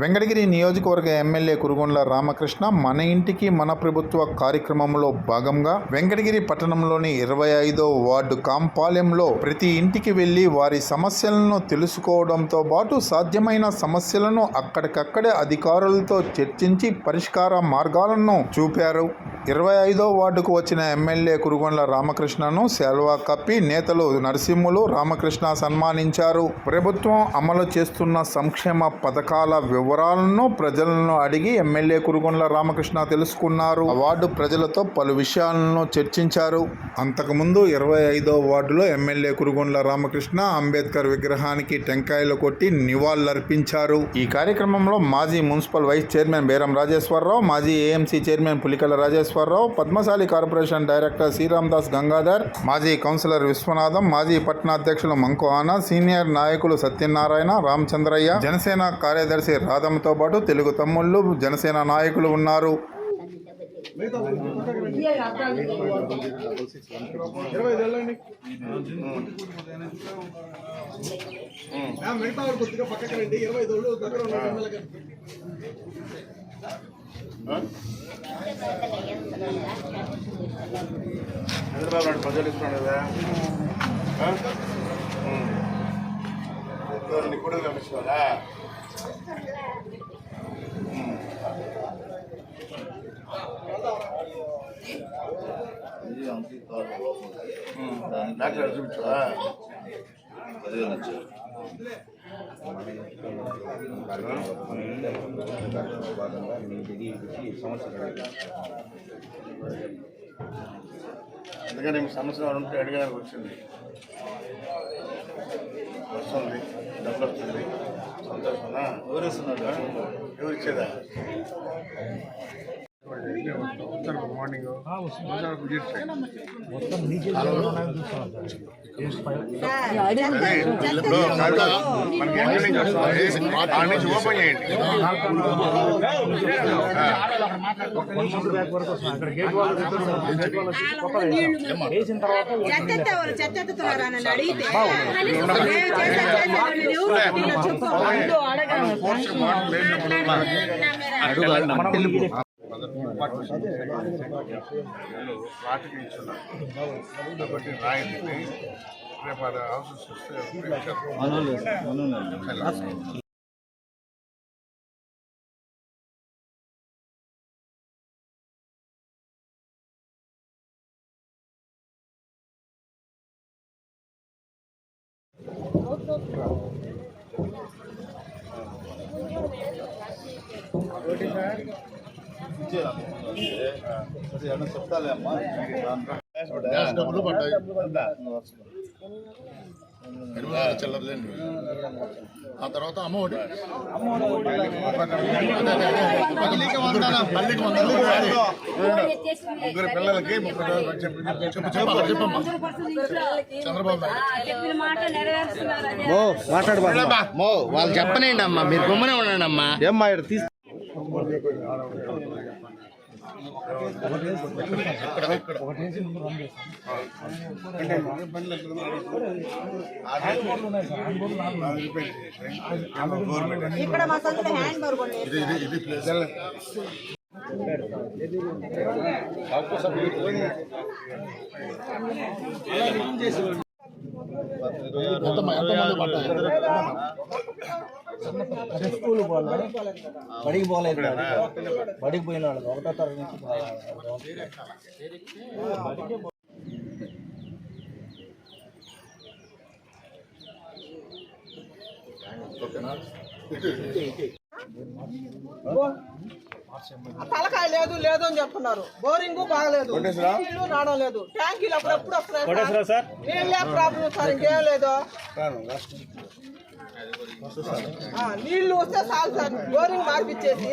Venkatagiri నియోజకవర్గ MLA Kurugondla Ramakrishna మన ఇంటికి మన ప్రభుత్వ కార్యక్రమంలో భాగంగా వెంకటగిరి పట్టణంలోని ఇరవై ఐదో వార్డు కాంపాలెంలో ప్రతి ఇంటికి వెళ్ళి వారి సమస్యలను తెలుసుకోవడంతో పాటు సాధ్యమైన సమస్యలను అక్కడికక్కడే అధికారులతో చర్చించి పరిష్కార మార్గాలను చూపారు. ఇరవై ఐదో వార్డుకు వచ్చిన ఎమ్మెల్యే కురుగొండ్ల రామకృష్ణను సెల్వా కప్పి నేతలు నరసింహులు రామకృష్ణ సన్మానించారు. ప్రభుత్వం అమలు చేస్తున్న సంక్షేమ పథకాల వివరాలను ప్రజలను అడిగి ఎమ్మెల్యే కురుగొండ్ల రామకృష్ణ తెలుసుకున్నారు. వార్డు ప్రజలతో పలు విషయాలను చర్చించారు. అంతకుముందు ఇరవై ఐదో వార్డులో ఎమ్మెల్యే కురుగొండ్ల రామకృష్ణ అంబేద్కర్ విగ్రహానికి టెంకాయలు కొట్టి నివాళులర్పించారు. ఈ కార్యక్రమంలో మాజీ municipal vice chairman Beram Rajeswara Rao మాజీ AMC chairman Pulikala Rajeswararao Padmashali corporation director Sriramdas Gangadhar మాజీ కౌన్సిలర్ విశ్వనాథం మాజీ పట్టణాధ్యక్షులు మంకు ఆనా సీనియర్ నాయకులు సత్యనారాయణ రామచంద్రయ్య జనసేన కార్యదర్శి రాధమ్మతో పాటు తెలుగు తమ్ముళ్ళు జనసేన నాయకులు ఉన్నారు. చంద్రబాబు నాయుడు ప్రజలు ఇస్తున్నాడు కదా నీ కూడా కనిపిస్తున్నారా డాక్టర్ చూపించా అందుకని మీ సమస్య ఉంటే అడిగడానికి వచ్చింది. వస్తుంది. డబ్బులు వస్తుంది. సంతోషమా? ఎవరు ఇస్తున్నారు ఎవరు ఇచ్చేదా? మార్నింగ్ ఇప్పుడు మనకి ఎక్కడి నుంచి వస్తుంది ఆ నుంచి ఓపెన్ చేయండి అడిగితే మేము చేసే చేసేవాళ్ళు లేవు. ఇలా చెప్పు. అంటూ అడగను. వాటికి ఇచ్చున్నాను కాబట్టి రాయండి రేపు అది అవసరం వస్తే చెప్తాలే అమ్మా గ్యాస్ డబ్బులు పడ్డాయి ఇరవై ఆరు చిల్లరలేండి ఆ తర్వాత అమ్మ ఒకటి ముగ్గురు పిల్లలకి ముప్పై వేలు చెప్పు. చెప్పు చెప్పు చెప్పమ్మా చంద్రబాబు మాట్లాడబా వాళ్ళు చెప్పనండి అమ్మా. మీరు గమ్మునే ఉండండి అమ్మా. ఏమ్మా ఇక్కడ మా సొంత హ్యాండ్ బర్గ్ ఉంది ఇది ఇది ఇది ప్లేస్. పడ్డాయి స్కూల్ పోవాలి బడికి పోలేదు బడికి పోయిన వాళ్ళకి ఒకటో తరగతి నుంచి ఓకేనా తలకాయ లేదు లేదు అని చెప్తున్నారు బోరింగ్ బాగలేదు. నీళ్ళు రావడం లేదు. ట్యాంకీలు అప్పుడప్పుడు వస్తున్నాయి సార్. నీళ్ళే ప్రాబ్లం సార్ ఇంకేం లేదు. ఆ, నీళ్ళు వస్తే చాలు సార్. బోరింగ్ మార్పిచ్చేసి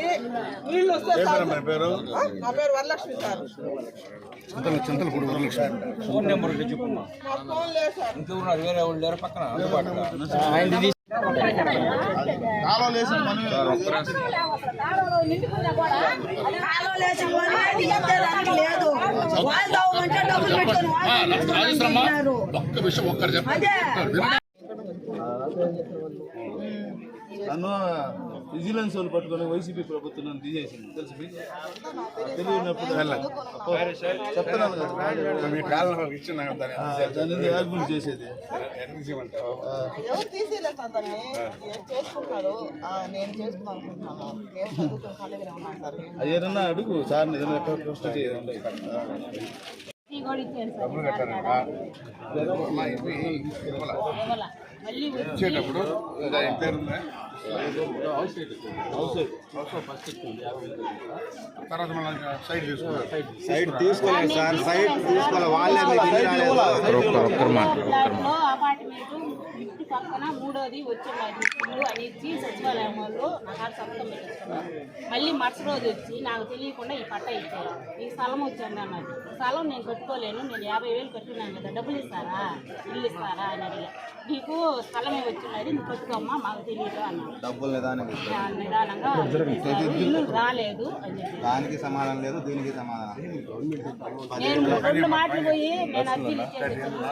నీళ్ళు వస్తే చాలు. నా పేరు వరలక్ష్మి సార్. వరలక్ష్మి. మా ఫోన్ లేదు సార్. ఆయన కాలువ లేసిన లేదు. ఒక్క విషయం ఒక్కరు అదే నన్ను విజిలెన్స్ వాళ్ళు పట్టుకొని వైసీపీ ప్రభుత్వం తీసేసింది. తెలుసు మీకు? తెలియనప్పుడు చెప్తున్నాను కదా. చేసేది? ఎవరు తీసేయలేదు సార్ దాన్ని ఏం చేసుకుంటున్నారు ఆ, నేను చేసుకున్నాను అనుకుంటున్నాను. నేను చదువుకుని ఖాళీగానే ఉన్నాను సార్ అది ఏదన్నా అడుగు. సార్ ట్రస్ట్ చేయండి ఇచ్చేటప్పుడు ఆయన పేరు ఉందా? తర్వాత మళ్ళీ సైడ్ తీసుకున్నారు సైడ్ తీసుకోలేదు సార్ సైడ్ తీసుకోవాలి వాళ్ళే మీకు ఇల్లు రాలేదు. దాంట్లో పక్కన మూడోది వచ్చింది ఇల్లు అని ఇచ్చి సచివాలయం వాళ్ళు నా కాడ సంతకం పెట్టించుకున్నారు మళ్ళీ మరుసటి రోజు వచ్చి నాకు తెలియకుండా ఈ పట్ట ఇచ్చారు. ఈ స్థలం వచ్చింది అన్నారు స్థలం నేను కట్టుకోలేను నేను యాభై వేలు కట్టుకున్నాను కదా డబ్బులు ఇస్తారా? ఇల్లు ఇస్తారా అని అడిగా. నీకు స్థలమే వచ్చినది నువ్వు కట్టుకోమ్మా మాకు తెలియదు అన్నారు డబ్బులు నిదానంగా. ఇల్లు రాలేదు అని చెప్పి దానికి సమాధానం లేదు దీనికి సమాధానం నేను రెండు మాటలు పోయి నేను అర్జీలు ఆఫీస్లో.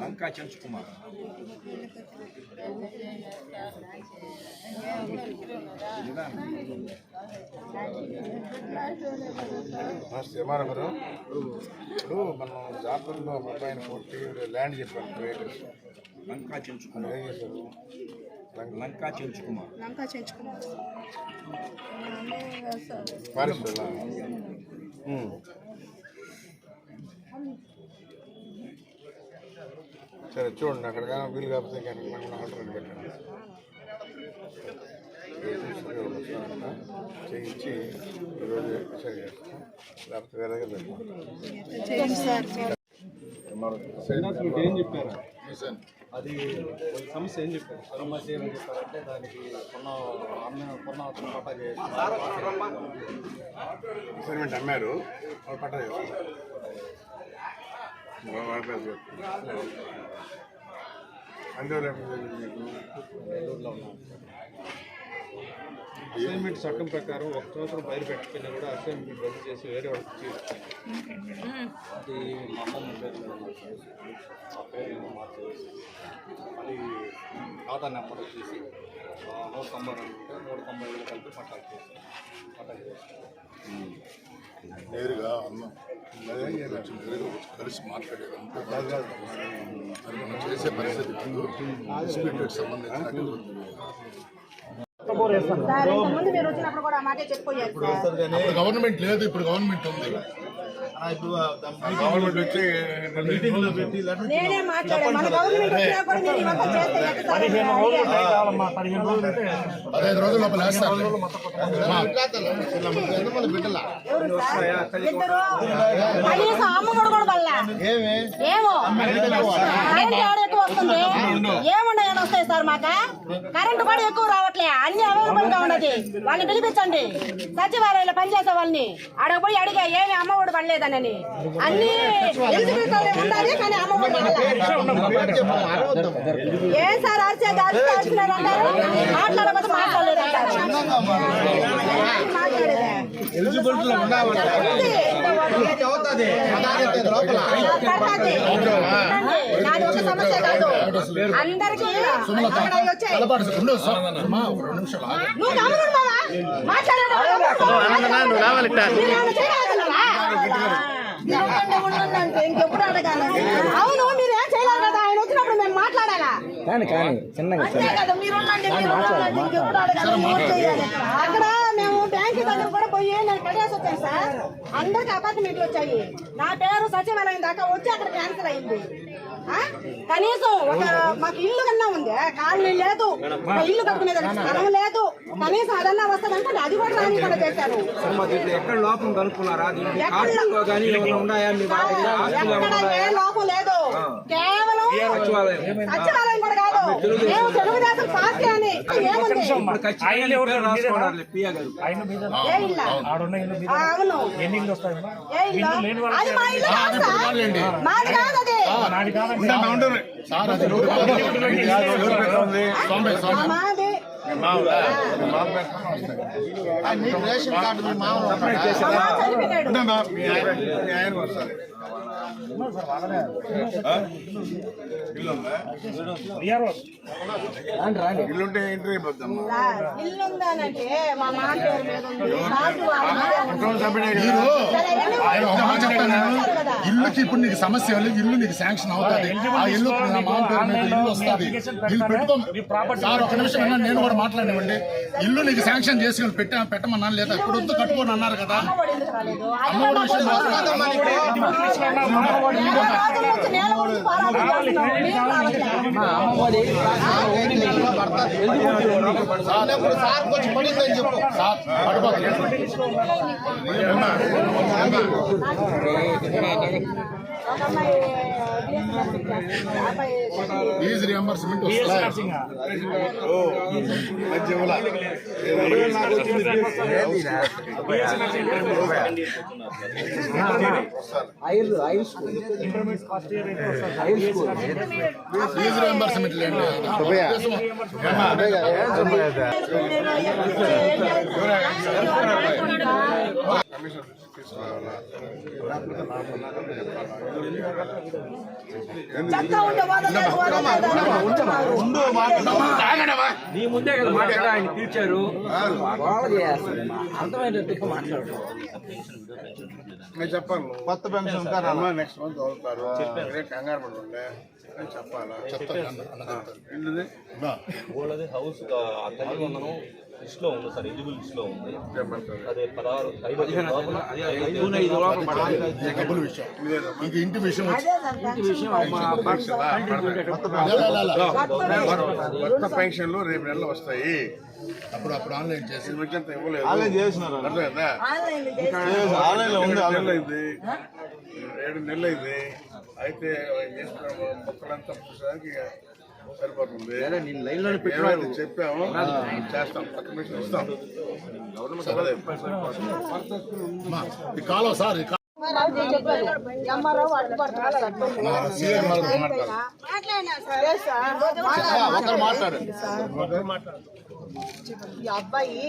లంకా ఎంఆర్ఓ గారు ఇప్పుడు మనం జాతరలో మా అబ్బాయిని కొట్టి ల్యాండ్ చెప్పాను లంకా చెంచుకున్నారు ఏం చేశారు? లంకా. చెంచుకున్నారు లంకా చేయించుకున్నాం ఫారెస్ట్ సరే చూడండి అక్కడ కానీ వీలు కాకపోతే ఇంకా మనం ఆల్టర్నేట్ పెట్టండి. చేయించి ఈరోజు సరి చేస్తాం. లేకపోతే ఏం చెప్పారు? అది సమస్య ఏం చెప్పారు? సమస్య ఏమని చెప్పారంటే దానికి కొన్న అన్న కొన్న పట్టా అసైన్మెంట్ అమ్మారు పట్టా చేస్తారు వాళ్ళ- అసైన్మెంట్ చట్టం ప్రకారం ఒక సంవత్సరం బయట పెట్టకపోయినా కూడా అసైన్మెంట్ రద్దు చేసి వేరే వాళ్ళకి. అది మా అమ్మమ్మ పేరు. ఆ మార్చేసి ఖాతా నెంబర్ వచ్చేసి ఆ, నూట తొంభై రెండు ఉంటే నూట తొంభై ఐదు కలిపి పట్టాలు నేరుగా అన్నం కలిసి మాట్లాడేది అంతే అది మనం చేసే పరిస్థితి సంబంధించిన గవర్నమెంట్ లేదు ఇప్పుడు గవర్నమెంట్ ఉంది. ఇప్పుడు పదహైదు రోజుల లోపల వేస్తారు సార్? కూడా ఎక్కువ వస్తుంది వస్తాయి సార్ మాక కరెంటు కూడా ఎక్కువ రావట్లే అన్ని అవైలబుల్గా ఉన్నది వాళ్ళని పిలిపించండి సచివాలయంలో పనిచేసే వాళ్ళని అడగపోయి అడిగా ఏమి అమ్మఒడి పడలేదనని అన్ని ఉండాలి కానీ ఏం సార్ అరిచి అంటారు మాట్లాడకపోతే మాట్లాడలేదు అంటారు. నాది ఒక సమస్య కాదు అందరికీ. నువ్వు ఇంకెప్పుడు అడగాలి? అవును మీరు ఏం చేయలేదు కదా? ఆయన వచ్చినప్పుడు మేము మాట్లాడాలా? కానీ కానీ చిన్నగా. అక్కడ మేము బ్యాంక్ దగ్గర కూడా పోయి నేను కట్టేసి వచ్చాను సార్. అందరికి అపార్ట్మెంట్లు వచ్చాయి. నా పేరు సచివాలయం దాకా వచ్చి అక్కడ క్యాన్సిల్ అయింది? కనీసం ఒక మాకు ఇల్లు కన్నా ఉంది కాలనీ లేదు. ఇల్లు కట్టుకునేదానికి స్థలం లేదు. కనీసం అదన్నా వస్తుంది అది కూడా రాని కూడా చేశారు. ఎక్కడ లోపం కనుక్కున్నారా ఎక్కడ? ఏ లోపం లేదు. కేవలం సచివాలయం కూడా కాదు. మేము తెలుగుదేశం పార్టీ అని. ఏముంది? అది మా ఇల్లు కాదు సార్. మాది కాదు అది. మాది. రేషన్ కార్డు మీ మామ మా చనిపోయాడు మీ ఆయన మీ ఇల్లు ఇల్లుంటే ఎంట్రీ మా నాన్న పేరు మీద. ఇల్లుకి ఇప్పుడు నీకు సమస్య లేదు ఇల్లు నీకు శాంక్షన్ అవుతుంది. ఆ ఇల్లు పేరు మీద ఇల్లు వస్తుంది. ఇల్లు పెట్టుకో సార్ ఒక నిమిషం వినండి, నేను కూడా మాట్లాడివ్వండి ఇల్లు నీకు శాంక్షన్ చేసి పెట్టా పెట్టమన్నాను లేదా? ఇప్పుడు వద్దు కట్టుకోని అన్నారు కదా? అమ్మ కూడా విషయం సార్ కొంచెం పడిందని చెప్పు సార్ పడిపోతుంది ఫీజు రియంబర్స్మెంట్ ఫీజు రియంబర్స్మెంట్ లేండి కమిషన్ తీసుకోవాలా నీ ముందే కదా మాట్లాడా ఆయన చేయాలి అర్థమైనట్టుగా మాట్లాడు నేను చెప్పాను కొత్త పెన్షన్ నెక్స్ట్ మంత్ అవుతారు కంగారు పడి ఉండే నేను చెప్పాలా వాళ్ళది హౌస్ ఉంది సార్ ఎలిజిబుల్ ఉంది. అదే పదహారు ఐదు ఇంక ఇంటి విషయం కొత్త పెన్షన్లు రేపు నెలలో వస్తాయి. అప్పుడు అప్పుడు ఆన్లైన్ చేసి ఇవ్వలేదు అర్థమైందా? ఆన్లైన్లో ఉంది అయింది ఏడు నెలలు అయింది అయితే ఆయన చేసుకున్న మొక్కలంతా పుస్తకానికి సరిపోతుంది ఏమైతే చెప్పాము? చేస్తాం. పెన్షన్ ఇస్తాం. కాలం సార్. మాట్లాడారు ఈ అబ్బాయి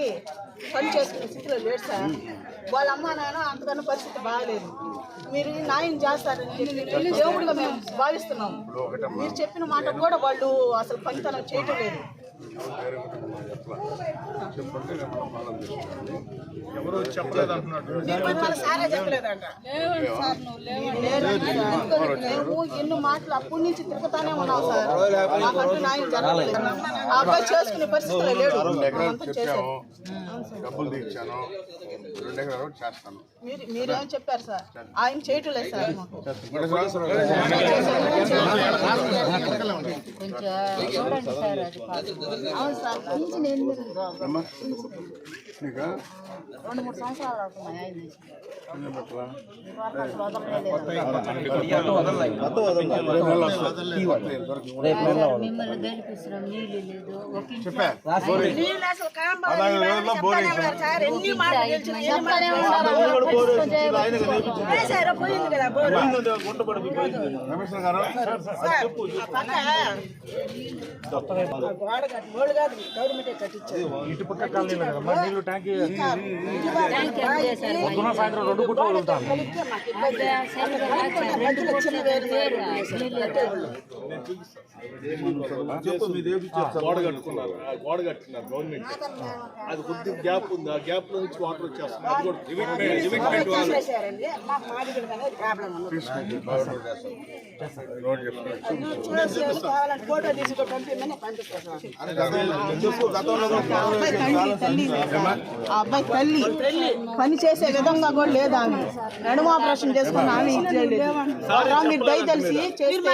పని చేసుకునే స్థితిలో లేడు సార్. వాళ్ళ అమ్మ నాన్న అంతకన్నా పరిస్థితి బాగలేదు. మీరు న్యాయం చేస్తారని చెప్పి దేవుడిగా మేము భావిస్తున్నాం. మీరు చెప్పిన మాట కూడా వాళ్ళు అసలు పనితనం చేయటం లేదు. చెప్పుంటే నేను మనం పాలన చేసుకుంటాను ఎవరు చెప్పలేదు అంటున్నాడు ఎన్ని మాటలు అప్పటి నుంచి తిరుగుతానే ఉన్నాం సార్ చేసుకునే పరిస్థితిలో లేడు డబ్బులు తీర్చాను. రెండు ఎకరాలు చేస్తాను. మీరు మీరేం చెప్పారు సార్? ఆయన చేయటం లేదు సార్ మాకు అవును సార్ రెండు మూడు సంవత్సరాలు అవుతున్నాయి మిమ్మల్ని గెలిపిస్తున్నాం నీళ్ళు లేదు గవర్నమెంటే కట్టించారు. ఇటు పక్క కాలనీలో కదమ్మా నీళ్ళు ట్యాంక్ పొద్దున సాయంత్రం రెండు గుట్లు వదులుతాను గోడ కట్టుకున్నారు. గోడ కట్టుకున్నారు గవర్నమెంట్. అది కొద్ది గ్యాప్ ఉంది? ఆ గ్యాప్లో నుంచి వాటర్ అబ్బాయి తల్లి పని చేసే విధంగా కూడా లేదు ఆమె. నడుము ఆపరేషన్ చేసుకుని ఆమె ఇచ్చేయలేదు మీరు దయతలిసి చేస్తే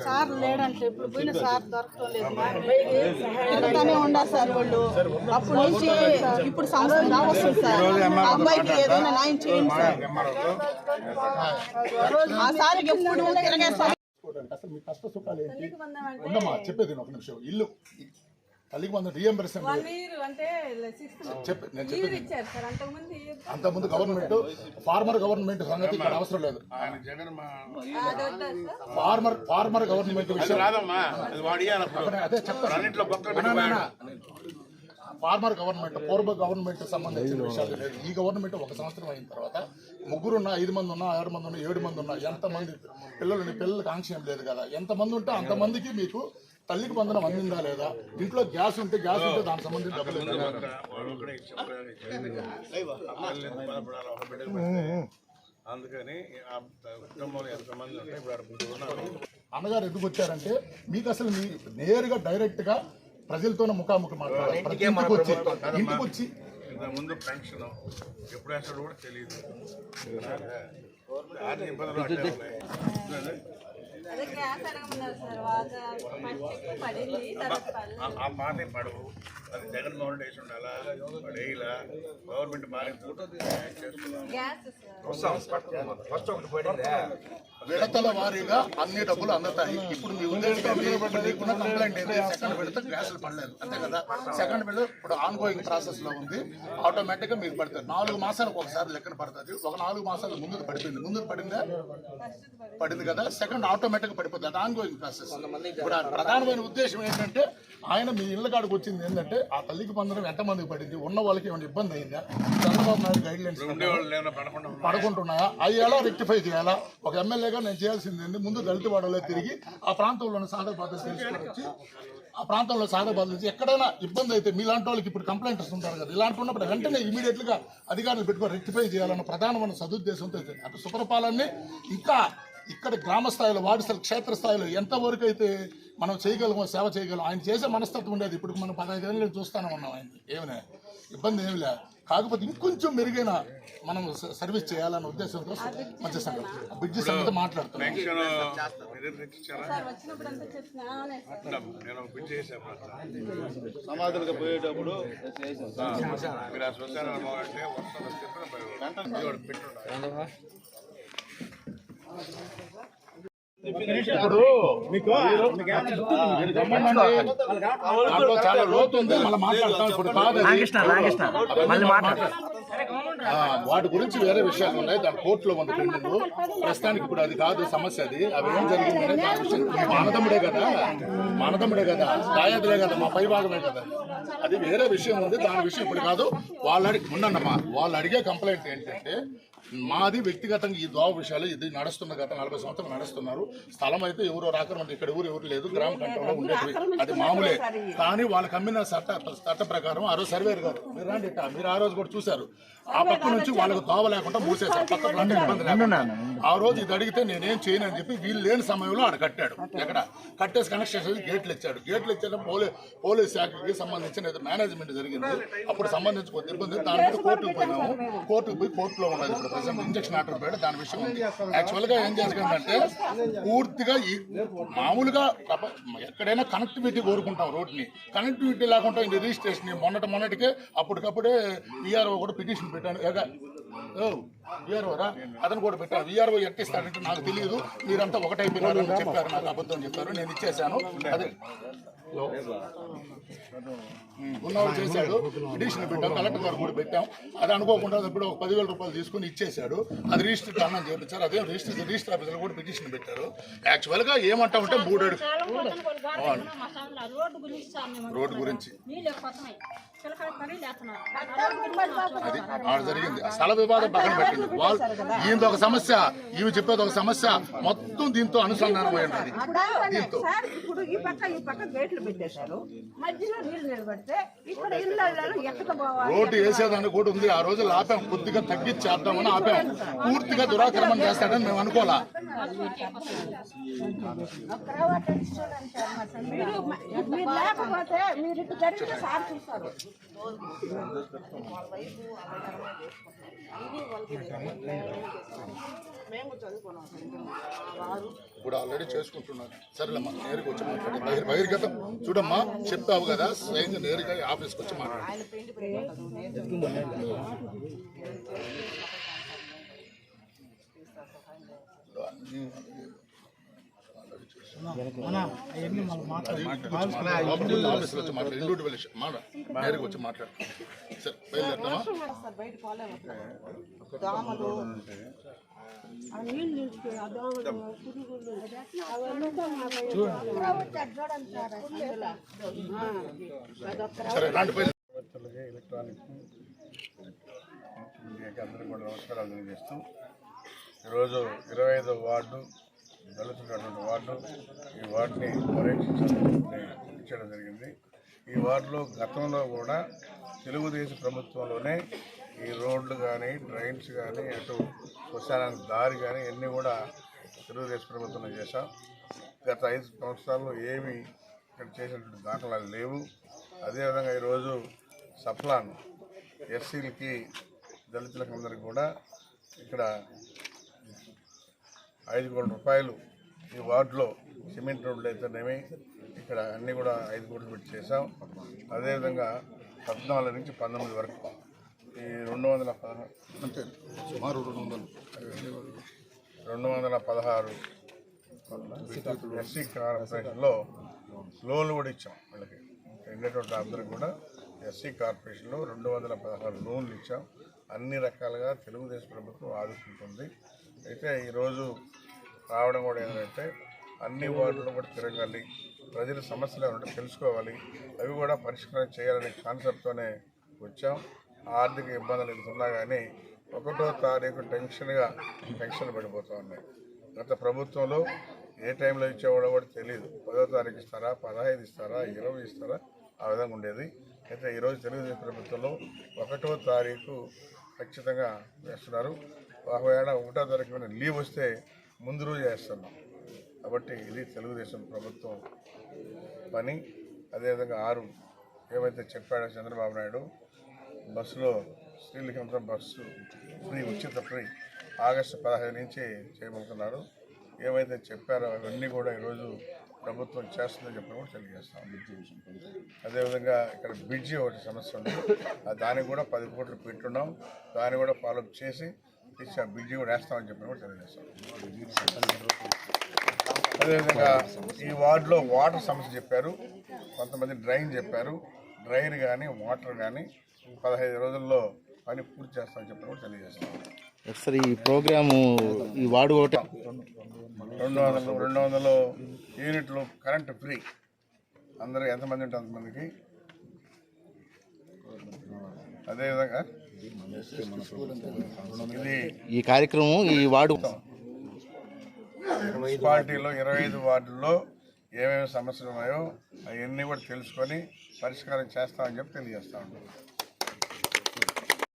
సార్ లేడంటే ఇప్పుడు పోయిన సార్ దొరకటం లేదు తిరుగుతానే ఉండాలి సార్ వాళ్ళు. అప్పటి నుంచి ఇప్పుడు సంవత్సరం దాకా వస్తుంది సార్ అబ్బాయికి ఏదైనా న్యాయం చేయండి సార్. ఆ సార్కి ఎప్పుడు తిరగేస్తారు? చూడండి అసలు మీ కష్ట సుఖాలు ఏంటి? ఉండమ్మా చెప్పేది ఒక నిమిషం. ఇల్లు తల్లికి మంది రియంబర్స్మెంట్ అంటే చెప్పి నేను చెప్పేది అంత ముందు గవర్నమెంట్ ఫార్మర్ గవర్నమెంట్ సంగతి ఇక్కడ అవసరం లేదు. ఫార్మర్ ఫార్మర్ గవర్నమెంట్ అది చెప్తాను. ఫార్మర్ గవర్నమెంట్ పూర్వ గవర్నమెంట్ సంబంధించిన విషయాలు లేదు. ఈ గవర్నమెంట్ ఒక సంవత్సరం అయిన తర్వాత ముగ్గురున్నా ఐదు మంది ఉన్నా ఆరు మంది ఉన్నా ఏడు మంది ఉన్నా ఎంతమంది పిల్లలు పిల్లలకి ఆంక్ష ఏం లేదు కదా. ఎంతమంది ఉంటే అంతమందికి మీకు తల్లికి బంధనం అందిందా లేదా? ఇంట్లో గ్యాస్ ఉంటే గ్యాస్ ఉంటే దానికి సంబంధించి డబ్బులు అందుకని కుటుంబంలో ఎంతమంది ఉంటే ఇప్పుడు అన్నగారు ఎందుకు వచ్చారంటే మీకు అసలు మీ నేరుగా డైరెక్ట్గా ప్రజలతోనే ముఖాముఖి మాట్లాడాలి. ఇంటికి వచ్చి ముందు పెన్షన్ ఎప్పుడు వేస్తాడో కూడా తెలియదు ఆర్థిక ఇబ్బందులు. ఆ- ఆ మాట పడవు. అది జగన్మోహన్ రెడ్డి వేసి ఉండాలా? వాడు వేయలా? గవర్నమెంట్ చేసుకున్నాం విడతల వారీగా అన్ని డబ్బులు అందుతాయి. ఇప్పుడు మీ మీకున్న కంప్లైంట్ ఏంటి సెకండ్ విడత గ్యాసులు పడలేదు. అంతే కదా? సెకండ్ విడత ఇప్పుడు ఆన్ గోయింగ్ ప్రాసెస్లో ఉంది. ఆటోమేటిక్గా మీకు పడుతుంది నాలుగు మాసాలకు ఒకసారి లెక్కన పడుతుంది. ఒక నాలుగు మాసాలు ముందుకు పడిపోయింది. ముందుకు పడిందా? పడింది. కదా. సెకండ్ ఆటోమేటిక్ పడిపోతుంది. అది ఆన్ గోయింగ్ ప్రాసెస్ ఇప్పుడు ప్రధానమైన ఉద్దేశం ఏంటంటే ఆయన మీ ఇళ్ళ కాడికి వచ్చింది ఏంటంటే ఆ తల్లికి పందరం ఎంతమందికి పడింది ఉన్న వాళ్ళకి ఏమైనా ఇబ్బంది అయిందా చంద్రబాబు నాయుడు గైడ్ లైన్స్. పడుకుంటున్నాయా అవి ఎలా రెక్టిఫై చేయాలా ఒక ఎమ్మెల్యేగా నేను చేయాల్సింది ఏంటి ముందు దళిత వాడలో తిరిగి ఆ ప్రాంతంలోని సాధక బాధ్యత తెలుసుకొని వచ్చి ఆ ప్రాంతంలో సాధక బాధ్యత ఎక్కడైనా ఇబ్బంది అయితే మీలాంటి వాళ్ళకి ఇప్పుడు కంప్లైంట్స్ ఉంటారు కదా ఇలాంటి ఉన్నప్పుడు వెంటనే ఇమీడియట్గా అధికారులు పెట్టుకొని రెక్టిఫై చేయాలన్న ప్రధానమైన సదుద్దేశంతో. అటు సుపరిపాలనని ఇంకా ఇక్కడ గ్రామ స్థాయిలో వార్డు స్థాయి క్షేత్ర స్థాయిలో ఎంతవరకు అయితే మనం చేయగలమో సేవ చేయగలం ఆయన చేసే మనస్తత్వం ఉండేది. ఇప్పుడు మనం పదహైదు ఏళ్ళు చూస్తానే ఉన్నాం ఆయన. ఏమైనా ఇబ్బంది ఏమి లే కాకపోతే ఇంకొంచెం మెరుగైన మనం సర్వీస్ చేయాలన్న ఉద్దేశంతో మంచి సంగతి బ్రిడ్జి సంగతి మాట్లాడుతున్నాం. సమాధులకు పోయేటప్పుడు మీరు ఆ శ్మశానం అంటే వస్తున్న స్థితిలో వాడు పెట్టుండాలి ఇప్పుడు మీకు. దాంట్లో చాలా లోతు ఉంది మళ్ళీ మాట్లాడతాం ఇప్పుడు కాదు వాటి గురించి వేరే విషయాలు ఉన్నాయి. దాని కోర్టులో ఉంది పెండింగ్ ప్రస్తుతానికి ఇప్పుడు అది కాదు సమస్య అది. అవి ఏం విషయం మానదమ్ముడే కదా. మానదమ్ముడే కదా. దాయాదులే కదా. మా పై భాగమే కదా. అది వేరే విషయం ఉంది. దాని విషయం ఇప్పుడు కాదు. వాళ్ళు అడిగి వాళ్ళు అడిగే కంప్లైంట్ ఏంటంటే మాది వ్యక్తిగతంగా ఈ దోవ విషయాలు ఇది నడుస్తున్న గత నలభై సంవత్సరాలు నడుస్తున్నారు. స్థలం అయితే ఎవరో రాకరంటే ఇక్కడ ఊరు ఎవరు లేదు గ్రామ కంట్రోల్లో ఉండేది అది మామూలే. కానీ వాళ్ళకి అమ్మిన చట్ట చట్ట ప్రకారం ఆ రోజు సర్వేర్ గారు మీరు రండి. మీరు ఆ రోజు కూడా చూశారు. ఆ పక్క నుంచి వాళ్ళకు దోవ లేకుండా మూసేశారు. పక్క ప్లాట్ ఇబ్బంది లేకుండా. ఆ రోజు ఇది అడిగితే నేనేం చేయను అని చెప్పి వీళ్ళు లేని సమయంలో ఆడ కట్టాడు. ఎక్కడ? కట్టేసి కనెక్షన్ చేసి గేట్లు ఇచ్చాడు. గేట్లు ఇచ్చాడు పోలీస్ పోలీస్ శాఖకి సంబంధించిన ఏదో మేనేజ్మెంట్ జరిగింది. అప్పుడు సంబంధించి కొద్ది ఇబ్బంది. దాని మీద కోర్టుకు పోయినాము. కోర్టుకు పోయి కోర్టులో ఉన్నది ఇప్పుడు ఇంజక్షన్ ఆర్డర్ పెట్టి దాని విషయం ఉంది. యాక్చువల్గా ఏం చేసుకుందంటే పూర్తిగా ఈ మామూలుగా ఎక్కడైనా కనెక్టివిటీ కోరుకుంటాం రోడ్ని. కనెక్టివిటీ లేకుండా ఇది రిజిస్ట్రేషన్. మొన్నటి మొన్నటికే అప్పటికప్పుడే విఆర్ఓ కూడా పిటిషన్ పెట్టాను. ఏగా విఆర్ఓ రా? అతను కూడా పెట్టాను విఆర్ఓ ఎట్టిస్తాడంటే నాకు తెలియదు మీరంతా ఒకటైపోయినారు అని చెప్పారు. నాకు అబద్ధం చెప్పారు. నేను ఇచ్చేసాను అదే. ఉన్నవాళ్ళు చేశాడు. పిటిషన్ పెట్టాం. కలెక్టర్ గారు కూడా పెట్టాం. అది అనుకోకుండా ఇప్పుడు ఒక పదివేల రూపాయలు తీసుకుని ఇచ్చేశాడు. అది రిజిస్టర్ అన్నం చేయించారు. అదే రిజిస్టర్ రిజిస్టర్ ఆఫీసర్ కూడా పిటిషన్ పెట్టారు. యాక్చువల్గా ఏమంటా ఉంటే మూడు రోడ్డు గురించి అది జరిగింది. స్థల వివాదం పక్కన పెట్టింది. వాళ్ళు ఈయనది ఒక సమస్య ఈమె చెప్పేది ఒక సమస్య మొత్తం దీంతో అనుసంధానం అయి ఉన్నది దీంతో. ఇప్పుడు ఈ పక్క ఈ పక్క గేట్లు పెట్టేశారు. మధ్యలో నీళ్ళు నిలబడితే ఇక్కడ ఇళ్ళల్లో ఎక్కడ పోవాలి రోడ్డు వేసేదానికి కూడా ఉంది. ఆ రోజు ఆపాం కొద్దిగా తగ్గించేద్దామని ఆపాం. పూర్తిగా దురాక్రమణ చేస్తాడని మేము మీరు మీరు లేకపోతే మీరు ఇటు జరిగితే సార్ చూస్తారు. ఇది వాళ్ళకి ఇప్పుడు ఆల్రెడీ చేసుకుంటున్నారు. సరేలేమ్మా నేరుగా వచ్చి మాట్లాడి బహిర్ బహిర్గతం. చూడమ్మా చెప్తావు కదా స్వయంగా నేరుగా ఆఫీస్కి వచ్చి మాట్లాడు విద్యార్థులకి ఎలక్ట్రానిక్ మీడియాకి అందరికీ కూడా నమస్కారాలు తెలియజేస్తూ ఈరోజు ఇరవై ఐదో వార్డు దళితున్నటువంటి వార్డు ఈ వార్డుని పర్యటించాలని ఇచ్చడం జరిగింది. ఈ వార్డులో గతంలో కూడా తెలుగుదేశం ప్రభుత్వంలోనే ఈ రోడ్లు కానీ డ్రైన్స్ కానీ అటు శ్మశానానికి దారి కానీ ఇవన్నీ కూడా తెలుగుదేశం ప్రభుత్వంలో చేశాం. గత ఐదు సంవత్సరాల్లో ఏమి ఇక్కడ చేసినటువంటి దాఖలాలు లేవు. అదేవిధంగా ఈరోజు సప్లాన్ ఎస్సీలకి దళితులకు అందరికీ కూడా ఇక్కడ ఐదు కోట్ల రూపాయలు ఈ వార్డులో సిమెంట్ రోడ్లు అయితేనేమి ఇక్కడ అన్నీ కూడా ఐదు కోట్లు పెట్టి చేసాం అదేవిధంగా పద్నాలుగు నుంచి పంతొమ్మిది వరకు. ఈ రెండు వందల పదహారు అంతే సుమారు రెండు వందలు. రెండు వందల పదహారు ఎస్సీ కార్పొరేషన్లో లోన్లు కూడా ఇచ్చాం వీళ్ళకి. ఉండేటువంటి అందరికి కూడా ఎస్సీ కార్పొరేషన్లో రెండు వందల పదహారు లోన్లు ఇచ్చాం. అన్ని రకాలుగా తెలుగుదేశం ప్రభుత్వం ఆదుకుంటుంది. అయితే ఈరోజు రావడం కూడా ఏంటంటే అన్ని వార్డులు కూడా తిరగాలి ప్రజల సమస్యలు ఏమంటే తెలుసుకోవాలి అవి కూడా పరిష్కారం చేయాలనే కాన్సెప్ట్తోనే వచ్చాం. ఆర్థిక ఇబ్బందులు ఎదుర్కొన్నా కానీ ఒకటో తారీఖు టెన్షన్గా టెన్షన్ పడిపోతూ ఉన్నాయి. గత ప్రభుత్వంలో ఏ టైంలో ఇచ్చేవాడో కూడా తెలియదు పదో తారీఖు ఇస్తారా పదహైదు ఇస్తారా ఇరవై ఇస్తారా ఆ విధంగా ఉండేది. అయితే ఈరోజు తెలుగుదేశం ప్రభుత్వంలో ఒకటో తారీఖు ఖచ్చితంగా వేస్తున్నారు. ఒకవేళ ఒకటో తారీఖు లీవ్ వస్తే ముందు రోజు చేస్తున్నాం. కాబట్టి ఇది తెలుగుదేశం ప్రభుత్వం పని. అదేవిధంగా ఆరు ఏమైతే చెప్పాడో చంద్రబాబు నాయుడు బస్సులో స్త్రీలకంతా బస్సు ఫ్రీ ఉచిత ఫ్రీ ఆగస్టు పదహైదు నుంచి చేయబోతున్నారు. ఏవైతే చెప్పారో అవన్నీ కూడా ఈరోజు ప్రభుత్వం చేస్తుందని చెప్పి కూడా తెలియజేస్తాం. అదేవిధంగా ఇక్కడ బ్రిడ్జి ఒకటి సమస్య ఉంది. దానికి కూడా పది కోట్లు పెట్టున్నాం. దాన్ని కూడా ఫాలోఅప్ చేసి ఆ బ్రిడ్జి కూడా వేస్తామని చెప్పి కూడా తెలియజేస్తాం అదేవిధంగా ఈ వార్డులో వాటర్ సమస్య చెప్పారు కొంతమంది డ్రైన్ చెప్పారు డ్రైన్ కానీ వాటర్ కానీ పదహైదు రోజుల్లో పని పూర్తి చేస్తామని చెప్పి కూడా తెలియజేస్తాం సార్ ఈ ప్రోగ్రాము ఈ వార్డు ఒకటి రెండు వందలు రెండు వందలు యూనిట్లు కరెంట్ ఫ్రీ. అందరూ ఎంతమంది ఉంటే అంతమందికి? అదేవిధంగా ఈ కార్యక్రమం ఈ వార్డు మున్సిపాలిటీలో ఇరవై ఐదు వార్డుల్లో ఏమేమి సమస్యలు ఉన్నాయో అవన్నీ కూడా తెలుసుకొని పరిష్కారం చేస్తామని చెప్పి తెలియజేస్తా ఉంటాం.